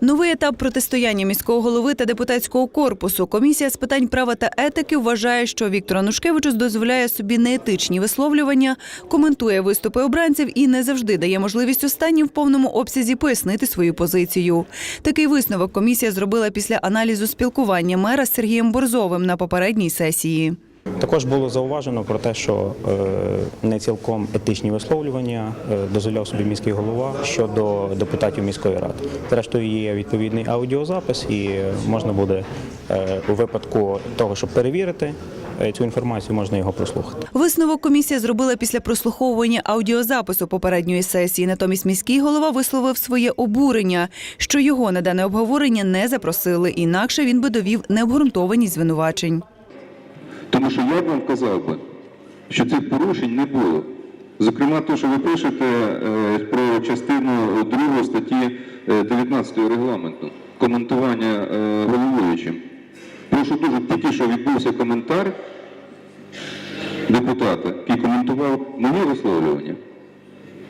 Новий етап протистояння міського голови та депутатського корпусу. Комісія з питань права та етики вважає, що Віктор Анушкевичус дозволяє собі неетичні висловлювання, коментує виступи обранців і не завжди дає можливість останнім в повному обсязі пояснити свою позицію. Такий висновок комісія зробила після аналізу спілкування мера з Сергієм Борзовим на попередній сесії. Також було зауважено про те, що е, не цілком етичні висловлювання е, дозволяв собі міський голова щодо депутатів міської ради. Зрештою, є відповідний аудіозапис, і можна буде е, у випадку того, щоб перевірити цю інформацію, можна його прослухати. Висновок комісія зробила після прослуховування аудіозапису попередньої сесії. Натомість міський голова висловив своє обурення, що його на дане обговорення не запросили. Інакше він би довів необґрунтованість звинувачень. Тому що я б вам казав би, що цих порушень не було. Зокрема, те, що ви пишете е, про частину 2 статті е, 19 регламенту коментування головуючим. головуючим. Прошу дуже, тільки що відбувся коментар депутата, який коментував моє висловлювання.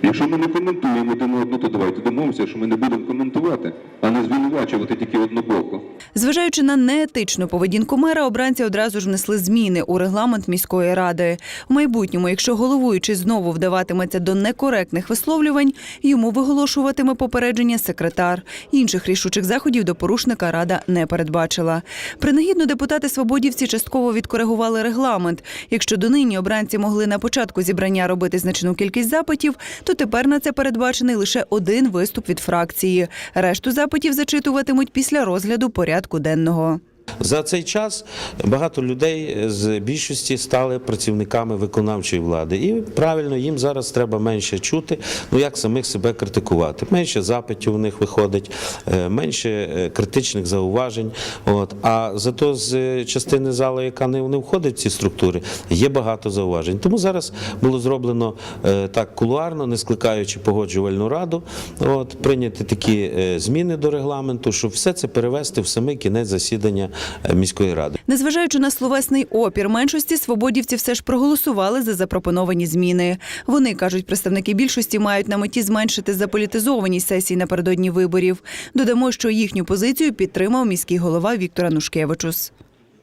Якщо ми не коментуємо один одного, то давайте домовимося, що ми не будемо коментувати, а не звинувачувати тільки однобоко. Зважаючи на неетичну поведінку мера, обранці одразу ж внесли зміни у регламент міської ради. В майбутньому, якщо головуючий знову вдаватиметься до некоректних висловлювань, йому виголошуватиме попередження секретар. Інших рішучих заходів до порушника рада не передбачила. Принагідно депутати свободівці частково відкоригували регламент. Якщо донині обранці могли на початку зібрання робити значну кількість запитів, то тепер на це передбачений лише один виступ від фракції. Решту запитів зачитуватимуть після розгляду порядку денного. За цей час багато людей з більшості стали працівниками виконавчої влади, і правильно їм зараз треба менше чути, ну як самих себе критикувати. Менше запитів у них виходить, е, менше е, критичних зауважень. От а зато з частини залу, яка не, входить в ці структури, є багато зауважень. Тому зараз було зроблено е, так кулуарно, не скликаючи погоджувальну раду, от прийняти такі е, зміни до регламенту, щоб все це перевести в самий кінець засідання е, міської ради. Незважаючи на словесний опір меншості, свободівці все ж проголосували за запропоновані зміни. Вони кажуть, представники більшості мають на меті зменшити заполітизованість сесії напередодні виборів. Додамо, що їхню позицію підтримав міський голова Віктор Анушкевичус.